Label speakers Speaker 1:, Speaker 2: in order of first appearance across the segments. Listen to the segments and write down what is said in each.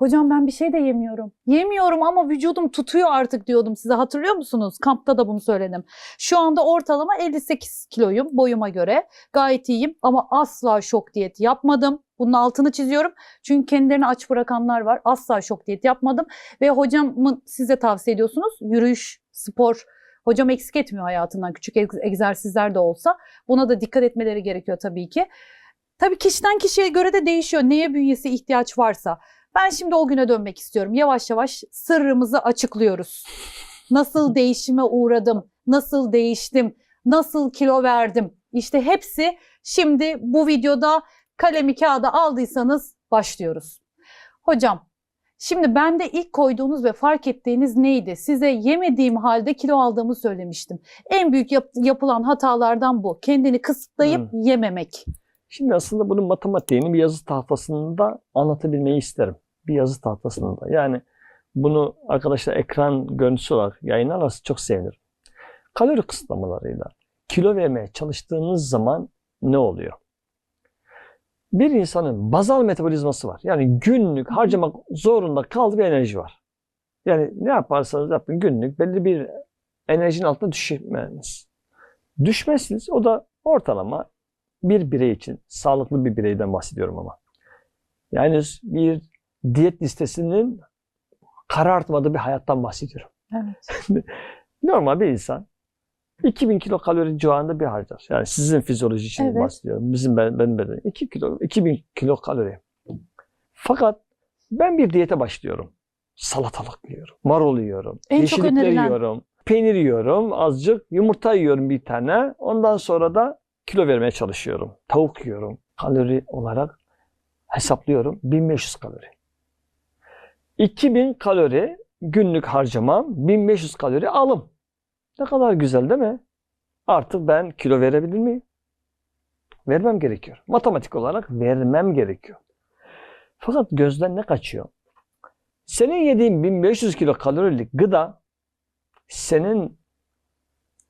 Speaker 1: Hocam ben bir şey de yemiyorum. Yemiyorum ama vücudum tutuyor artık diyordum size. Hatırlıyor musunuz? Kampta da bunu söyledim. Şu anda ortalama 58 kiloyum boyuma göre. Gayet iyiyim ama asla şok diyeti yapmadım. Bunun altını çiziyorum. Çünkü kendilerini aç bırakanlar var. Asla şok diyeti yapmadım. Ve hocamın size tavsiye ediyorsunuz. Yürüyüş, spor. Hocam eksik etmiyor hayatından küçük egz- egzersizler de olsa. Buna da dikkat etmeleri gerekiyor tabii ki. Tabii kişiden kişiye göre de değişiyor. Neye bünyesi ihtiyaç varsa. Ben şimdi o güne dönmek istiyorum. Yavaş yavaş sırrımızı açıklıyoruz. Nasıl değişime uğradım? Nasıl değiştim? Nasıl kilo verdim? İşte hepsi şimdi bu videoda kalemi kağıda aldıysanız başlıyoruz. Hocam, şimdi bende ilk koyduğunuz ve fark ettiğiniz neydi? Size yemediğim halde kilo aldığımı söylemiştim. En büyük yap- yapılan hatalardan bu. Kendini kısıtlayıp
Speaker 2: Hmm.
Speaker 1: yememek.
Speaker 2: Şimdi aslında bunun matematiğini bir yazı tahtasında anlatabilmeyi isterim. Bir yazı tahtasında. Yani bunu arkadaşlar ekran görüntüsü olarak yayınlarlarsa çok sevinirim. Kalori kısıtlamalarıyla kilo vermeye çalıştığınız zaman ne oluyor? Bir insanın bazal metabolizması var. Yani günlük harcamak zorunda kaldığı bir enerji var. Yani ne yaparsanız yapın günlük belli bir enerjinin altına düşmeniz. Düşmezsiniz. O da ortalama bir birey için, sağlıklı bir bireyden bahsediyorum ama. Yani bir diyet listesinin karartmadığı bir hayattan bahsediyorum.
Speaker 1: Evet.
Speaker 2: Normal bir insan 2000 kilo kalori civarında bir harcar. Yani sizin fizyoloji için
Speaker 1: Evet.
Speaker 2: bahsediyorum. Bizim ben, benim bedenim 2 kilo, 2000 kilo kalori. Fakat ben bir diyete başlıyorum. Salatalık yiyorum, marul yiyorum,
Speaker 1: En
Speaker 2: yeşillikler
Speaker 1: önerilen.
Speaker 2: yiyorum, peynir yiyorum, azıcık yumurta yiyorum bir tane. Ondan sonra da kilo vermeye çalışıyorum. Tavuk yiyorum. Kalori olarak hesaplıyorum 1500 kalori. 2000 kalori günlük harcamam, 1500 kalori alım. Ne kadar güzel değil mi? Artık ben kilo verebilir miyim? Vermem gerekiyor. Matematik olarak vermem gerekiyor. Fakat gözden ne kaçıyor? Senin yediğin 1500 kilo kalorilik gıda senin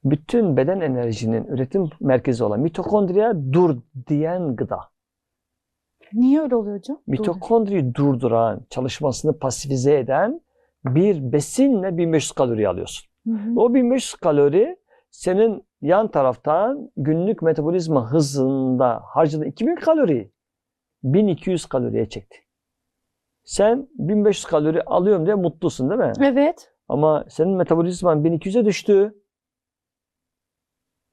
Speaker 2: bütün beden enerjinin üretim merkezi olan mitokondriya dur diyen gıda.
Speaker 1: Niye öyle oluyor hocam?
Speaker 2: Mitokondriyi durduran, çalışmasını pasifize eden bir besinle 1500 kalori alıyorsun.
Speaker 1: Hı hı.
Speaker 2: O 1500 kalori senin yan taraftan günlük metabolizma hızında harcadığın 2000 kaloriyi 1200 kaloriye çekti. Sen 1500 kalori alıyorum diye mutlusun değil mi?
Speaker 1: Evet.
Speaker 2: Ama senin metabolizman 1200'e düştü.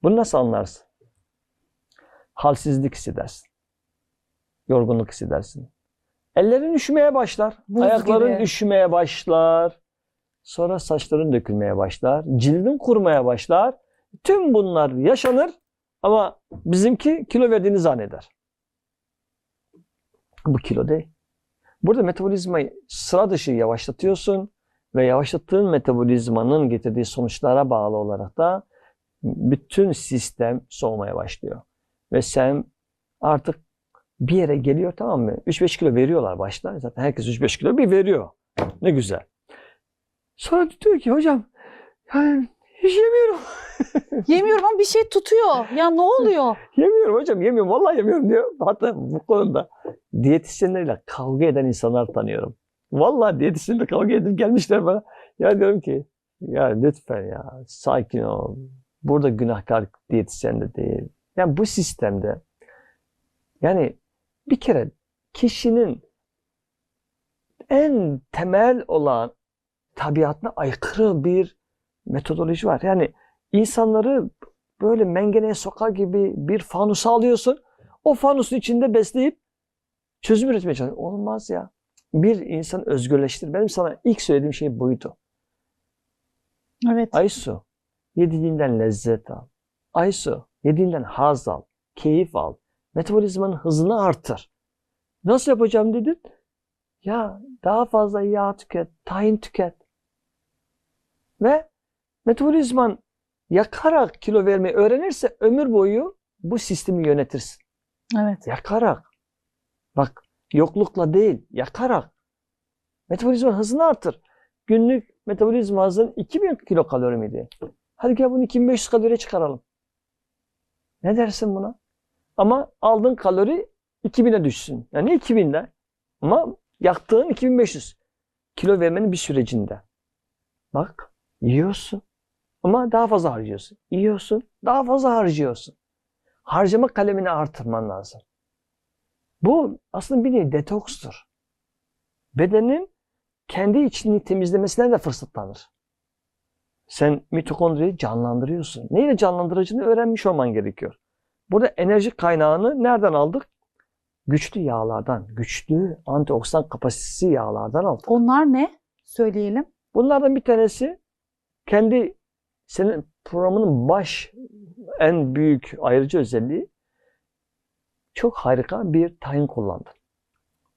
Speaker 2: Bunu nasıl anlarsın? Halsizlik hissedersin. Yorgunluk hissedersin. Ellerin üşümeye başlar.
Speaker 1: Buz
Speaker 2: ayakların
Speaker 1: gibi.
Speaker 2: üşümeye başlar. Sonra saçların dökülmeye başlar. Cildin kurumaya başlar. Tüm bunlar yaşanır ama bizimki kilo verdiğini zanneder. Bu kilo değil. Burada metabolizmayı sıra dışı yavaşlatıyorsun ve yavaşlattığın metabolizmanın getirdiği sonuçlara bağlı olarak da bütün sistem soğumaya başlıyor. Ve sen artık bir yere geliyor tamam mı? 3-5 kilo veriyorlar başta. Zaten herkes 3-5 kilo bir veriyor. Ne güzel. Sonra diyor ki hocam yani hiç yemiyorum.
Speaker 1: Yemiyorum ama bir şey tutuyor. Ya ne oluyor?
Speaker 2: Yemiyorum hocam yemiyorum. Vallahi yemiyorum diyor. Hatta bu konuda diyetisyenlerle kavga eden insanlar tanıyorum. Vallahi diyetisyenle kavga edip gelmişler bana. Ya diyorum ki ya lütfen ya sakin ol. Burada günahkar diyetisyen de değil. Yani bu sistemde yani bir kere kişinin en temel olan tabiatına aykırı bir metodoloji var. Yani insanları böyle mengeneye sokar gibi bir fanusa alıyorsun. O fanusun içinde besleyip çözüm üretmeye çalışıyorsun. Olmaz ya. Bir insan özgürleştir. Benim sana ilk söylediğim şey buydu.
Speaker 1: Evet.
Speaker 2: Aysu, yediğinden lezzet al. Aysu, yediğinden haz al, keyif al. Metabolizmanın hızını artır. Nasıl yapacağım dedin? Ya daha fazla yağ tüket, tahin tüket. Ve metabolizman yakarak kilo vermeyi öğrenirse ömür boyu bu sistemi yönetirsin.
Speaker 1: Evet.
Speaker 2: Yakarak. Bak yoklukla değil, yakarak. Metabolizma hızını artır. Günlük metabolizma hızın 2000 kilokalori miydi? Hadi gel bunu 2500 kaloriye çıkaralım. Ne dersin buna? Ama aldığın kalori 2000'e düşsün. Yani 2000'de. Ama Yaktığın 2500. Kilo vermenin bir sürecinde. Bak yiyorsun ama daha fazla harcıyorsun. Yiyorsun daha fazla harcıyorsun. Harcama kalemini artırman lazım. Bu aslında bir nevi detokstur. Bedenin kendi içini temizlemesine de fırsat tanır. Sen mitokondriyi canlandırıyorsun. Neyle canlandıracağını öğrenmiş olman gerekiyor. Burada enerji kaynağını nereden aldık? Güçlü yağlardan, güçlü antioksidan kapasitesi yağlardan aldık.
Speaker 1: Onlar ne? Söyleyelim.
Speaker 2: Bunlardan bir tanesi kendi senin programının baş en büyük ayrıcı özelliği çok harika bir tahin kullandın.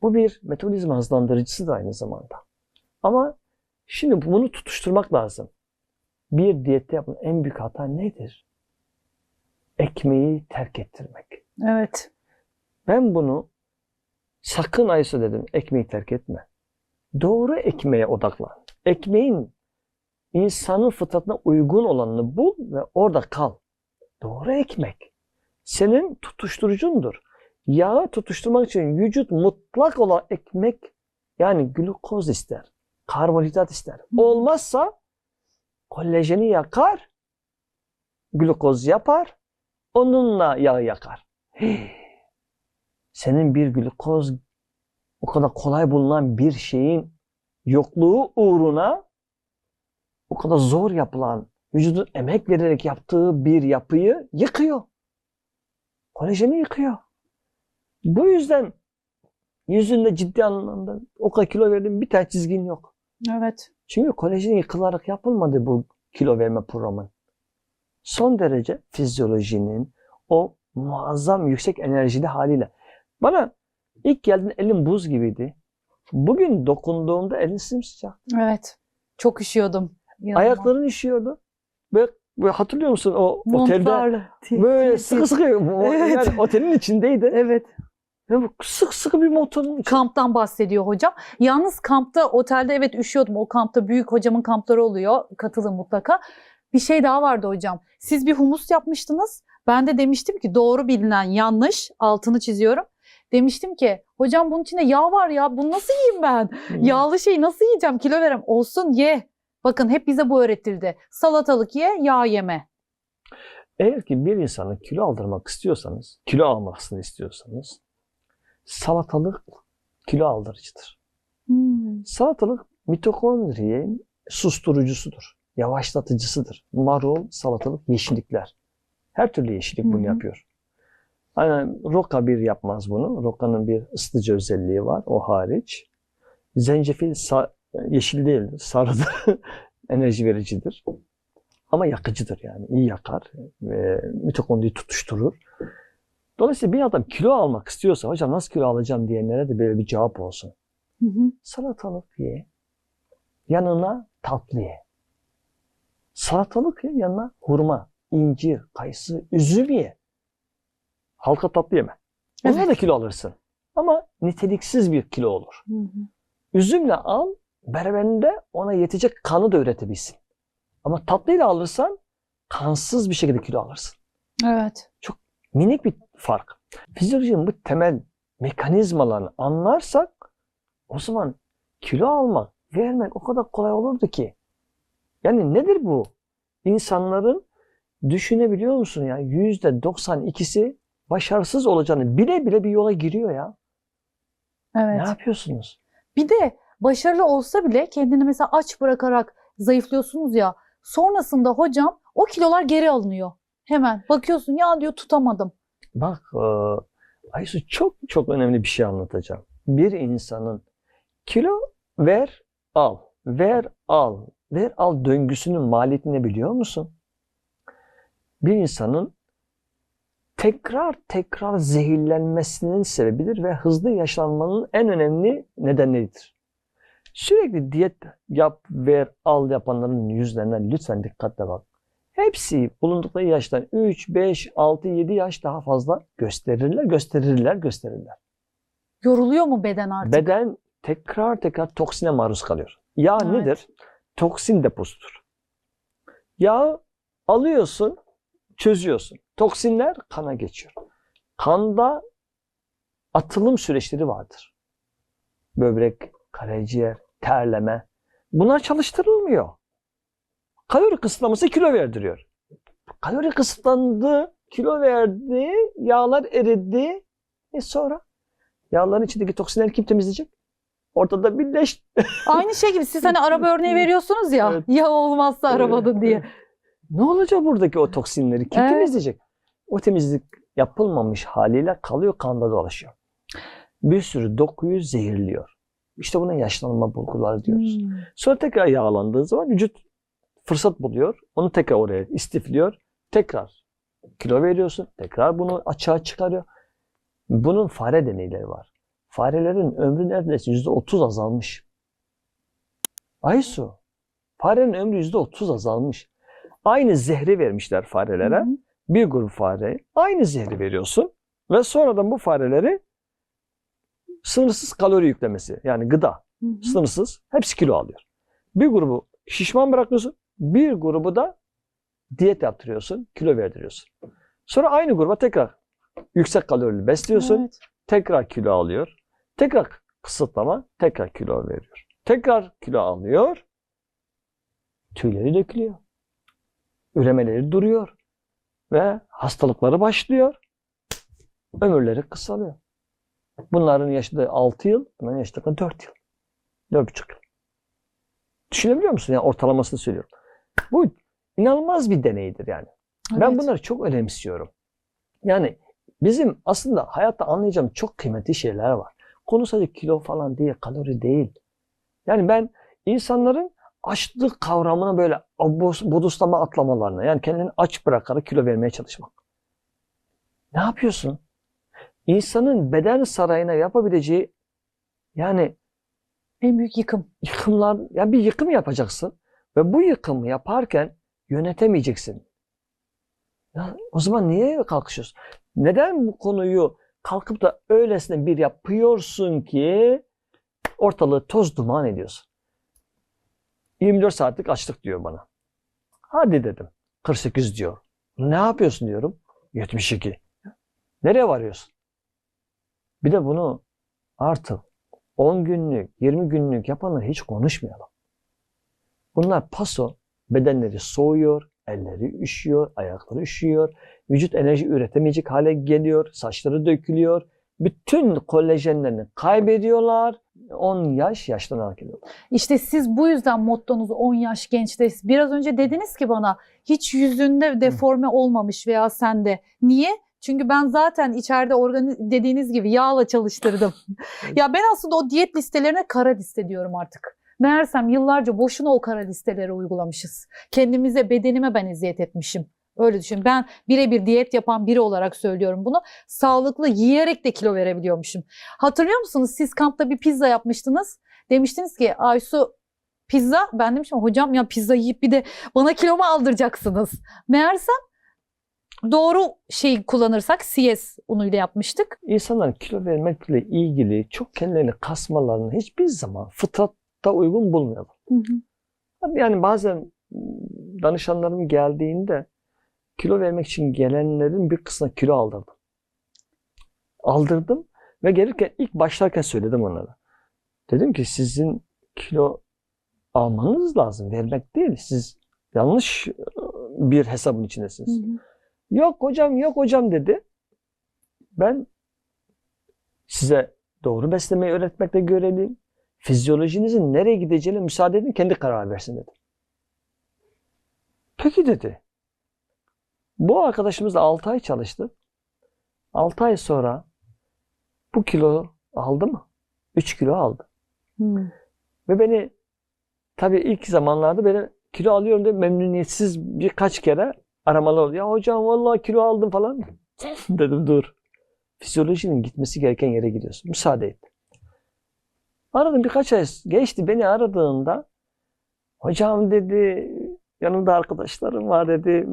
Speaker 2: Bu bir metabolizma hızlandırıcısı da aynı zamanda. Ama şimdi bunu tutuşturmak lazım. Bir diyette yapılan en büyük hata nedir? Ekmeği terk ettirmek.
Speaker 1: Evet.
Speaker 2: Ben bunu sakın Aysu dedim ekmeği terk etme. Doğru ekmeğe odaklan. Ekmeğin insanın fıtratına uygun olanını bul ve orada kal. Doğru ekmek. Senin tutuşturucundur. Yağı tutuşturmak için vücut mutlak olan ekmek yani glukoz ister. Karbonhidrat ister. Olmazsa kolajeni yakar, glukoz yapar, onunla yağı yakar. Senin bir glukoz o kadar kolay bulunan bir şeyin yokluğu uğruna o kadar zor yapılan, vücudun emek vererek yaptığı bir yapıyı yıkıyor. Kolajeni yıkıyor. Bu yüzden yüzünde ciddi anlamda o kadar kilo verdim bir tane çizgin yok.
Speaker 1: Evet.
Speaker 2: Çünkü kolajen yıkılarak yapılmadı bu kilo verme programı. Son derece fizyolojinin o muazzam yüksek enerjili haliyle. Bana ilk geldiğinde elim buz gibiydi. Bugün dokunduğumda elin sımsıcak.
Speaker 1: Evet. Çok üşüyordum. İnanılmaz.
Speaker 2: Ayakların üşüyordu. Böyle, böyle hatırlıyor musun o otelde
Speaker 1: Montlarla.
Speaker 2: böyle sıkı sıkı
Speaker 1: Evet.
Speaker 2: yani otelin içindeydi.
Speaker 1: Evet.
Speaker 2: Sık sıkı bir motorun.
Speaker 1: Kamptan bahsediyor hocam. Yalnız kampta, otelde evet üşüyordum. O kampta büyük hocamın kampları oluyor. Katılın mutlaka. Bir şey daha vardı hocam. Siz bir humus yapmıştınız. Ben de demiştim ki doğru bilinen yanlış. Altını çiziyorum. Demiştim ki hocam bunun içinde yağ var ya. Bunu nasıl yiyeyim ben? Yağlı şeyi nasıl yiyeceğim? Kilo verem. Olsun ye. Bakın hep bize bu öğretildi. Salatalık ye, yağ yeme.
Speaker 2: Eğer ki bir insanı kilo aldırmak istiyorsanız, kilo almasını istiyorsanız salatalık kilo aldırıcıdır.
Speaker 1: Hmm.
Speaker 2: Salatalık mitokondriyin susturucusudur. Yavaşlatıcısıdır. Marul, salatalık, yeşillikler. Her türlü yeşillik bunu
Speaker 1: hı.
Speaker 2: yapıyor. Aynen roka bir yapmaz bunu. Rokanın bir ısıtıcı özelliği var. O hariç. Zencefil yeşil değildir. Sarıdır. Enerji vericidir. Ama yakıcıdır yani. iyi yakar. Ve mitokondriyi tutuşturur. Dolayısıyla bir adam kilo almak istiyorsa hocam nasıl kilo alacağım diyenlere de böyle bir cevap olsun
Speaker 1: Hı hı.
Speaker 2: salatalık ye. Yanına tatlı ye. Salatalık ye, yanına hurma, incir, kayısı, üzüm ye. Halka tatlı yeme. Onunla da kilo alırsın. Ama niteliksiz bir kilo olur.
Speaker 1: Hı hı.
Speaker 2: Üzümle al, beraberinde ona yetecek kanı da üretebilsin. Ama tatlıyla alırsan kansız bir şekilde kilo alırsın.
Speaker 1: Evet.
Speaker 2: minik bir fark. Fizyolojinin bu temel mekanizmalarını anlarsak o zaman kilo almak, vermek o kadar kolay olurdu ki. Yani nedir bu? İnsanların düşünebiliyor musun ya? Yüzde 92'si başarısız olacağını bile bile bir yola giriyor ya.
Speaker 1: Evet.
Speaker 2: Ne yapıyorsunuz?
Speaker 1: Bir de başarılı olsa bile kendini mesela aç bırakarak zayıflıyorsunuz ya. Sonrasında hocam o kilolar geri alınıyor. Hemen bakıyorsun ya diyor tutamadım.
Speaker 2: Bak e, Aysu çok çok önemli bir şey anlatacağım. Bir insanın kilo ver al, ver al, ver al döngüsünün maliyeti ne biliyor musun? Bir insanın tekrar tekrar zehirlenmesinin sebebidir ve hızlı yaşlanmanın en önemli nedenleridir. Sürekli diyet yap, ver, al yapanların yüzlerine lütfen dikkatle bak. Hepsi bulundukları yaştan 3, 5, 6, 7 yaş daha fazla gösterirler, gösterirler, gösterirler.
Speaker 1: Yoruluyor mu beden artık?
Speaker 2: Beden tekrar tekrar toksine maruz kalıyor. Yağ
Speaker 1: Evet.
Speaker 2: nedir? Toksin deposudur. Yağı alıyorsun, çözüyorsun. Toksinler kana geçiyor. Kanda atılım süreçleri vardır. böbrek, karaciğer, terleme. Bunlar çalıştırılmıyor. Kalori kısıtlaması kilo verdiriyor. Kalori kısıtlandı, kilo verdi, yağlar eridi. E sonra yağların içindeki toksinleri kim temizleyecek? Ortada birleş.
Speaker 1: Aynı şey gibi siz hani araba örneği veriyorsunuz ya.
Speaker 2: Evet.
Speaker 1: Ya olmazsa arabanın diye.
Speaker 2: Ne olacak buradaki o toksinleri? Kim
Speaker 1: Evet.
Speaker 2: temizleyecek? O temizlik yapılmamış haliyle kalıyor kanda dolaşıyor. Bir sürü dokuyu zehirliyor. İşte buna yaşlanma bulguları diyoruz.
Speaker 1: Hmm.
Speaker 2: Sonra tekrar yağlandığı zaman vücut fırsat buluyor. Onu tekrar oraya istifliyor. Tekrar kilo veriyorsun. Tekrar bunu açığa çıkarıyor. Bunun fare deneyleri var. Farelerin ömrü neredeyse %30 azalmış. Aysu. Farenin ömrü %30 azalmış. Aynı zehri vermişler farelere.
Speaker 1: Hı hı.
Speaker 2: Bir grup fare aynı zehri veriyorsun. Ve sonradan bu fareleri sınırsız kalori yüklemesi yani gıda
Speaker 1: Hı hı.
Speaker 2: sınırsız. Hepsi kilo alıyor. Bir grubu şişman bırakıyorsun. Bir grubu da diyet yaptırıyorsun. Kilo verdiriyorsun. Sonra aynı gruba tekrar yüksek kalorili besliyorsun.
Speaker 1: Evet.
Speaker 2: Tekrar kilo alıyor. Tekrar kısıtlama. Tekrar kilo veriyor. Tekrar kilo alıyor. Tüyleri dökülüyor. Üremeleri duruyor. Ve hastalıkları başlıyor. Ömürleri kısalıyor. Bunların yaşadığı 6 yıl, bunların yaşadığı 4 yıl. 4,5 yıl. Düşünebiliyor musun? Yani ortalamasını söylüyorum. Bu inanılmaz bir deneydir yani. Ben
Speaker 1: Evet.
Speaker 2: bunları çok önemsiyorum. Yani bizim aslında hayatta anlayacağım çok kıymetli şeyler var. Konu sadece kilo falan değil, kalori değil. Yani ben insanların açlık kavramına böyle bodoslama atlamalarına, yani kendini aç bırakarak kilo vermeye çalışmak. Ne yapıyorsun? İnsanın beden sarayına yapabileceği yani
Speaker 1: En büyük yıkım.
Speaker 2: yıkımlar, ya bir yıkım yapacaksın ve bu yıkımı yaparken yönetemeyeceksin. Ya o zaman niye kalkışıyorsun? Neden bu konuyu kalkıp da öylesine bir yapıyorsun ki ortalığı toz duman ediyorsun? 24 saatlik açlık diyor bana. Hadi dedim. 48 diyor. Ne yapıyorsun diyorum. 72. Nereye varıyorsun? Bir de bunu artık 10 günlük, 20 günlük yapanları hiç konuşmayalım. Bunlar paso, bedenleri soğuyor, elleri üşüyor, ayakları üşüyor, vücut enerji üretemeyecek hale geliyor, saçları dökülüyor. Bütün kolajenlerini kaybediyorlar. 10 yaş yaşlanarak geliyorlar.
Speaker 1: İşte siz bu yüzden mottonuz 10 yaş gençte. Biraz önce dediniz ki bana hiç yüzünde deforme olmamış veya sende. Niye? Çünkü ben zaten içeride organi dediğiniz gibi yağla çalıştırdım. ya ben aslında o diyet listelerine kara liste diyorum artık. Meğersem yıllarca boşuna o kara listeleri uygulamışız. Kendimize, bedenime ben eziyet etmişim. Öyle düşün. Ben birebir diyet yapan biri olarak söylüyorum bunu. Sağlıklı yiyerek de kilo verebiliyormuşum. Hatırlıyor musunuz? Siz kampta bir pizza yapmıştınız. Demiştiniz ki Aysu pizza. Ben demiştim hocam ya pizza yiyip bir de bana kilomu aldıracaksınız. Meğersem doğru şey kullanırsak CS unuyla yapmıştık.
Speaker 2: İnsanların kilo vermekle ilgili çok kendilerini kasmalarını hiçbir zaman fıtratta uygun bulmuyorlar. Yani bazen danışanlarım geldiğinde kilo vermek için gelenlerin bir kısmına kilo aldırdım. Aldırdım ve gelirken ilk başlarken söyledim onlara. Dedim ki sizin kilo almanız lazım, vermek değil. Siz yanlış e, bir hesabın içindesiniz. Yok hocam, yok hocam dedi. Ben size doğru beslemeyi öğretmekle görevliyim. Fizyolojinizin nereye gideceğine müsaade edin, kendi karar versin dedi. Peki dedi. Bu arkadaşımız da 6 ay çalıştı. 6 ay sonra bu kilo aldı mı? 3 kilo aldı.
Speaker 1: Hmm.
Speaker 2: Ve beni tabii ilk zamanlarda beni kilo alıyorum diye memnuniyetsiz birkaç kere aramalar oldu. Ya hocam vallahi kilo aldım falan. Dedim dur. Fizyolojinin gitmesi gereken yere gidiyorsun. Müsaade et. Aradım birkaç ay geçti. Beni aradığında hocam dedi yanımda arkadaşlarım var dedi.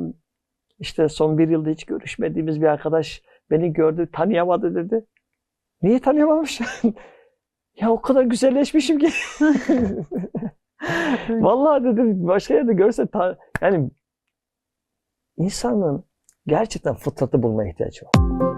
Speaker 2: İşte son bir yılda hiç görüşmediğimiz bir arkadaş beni gördü tanıyamadı dedi. Niye tanıyamamış? ya o kadar güzelleşmişim ki. Vallahi dedim başka yerde görse ta- yani insanın gerçekten fıtratı bulmaya ihtiyacı var.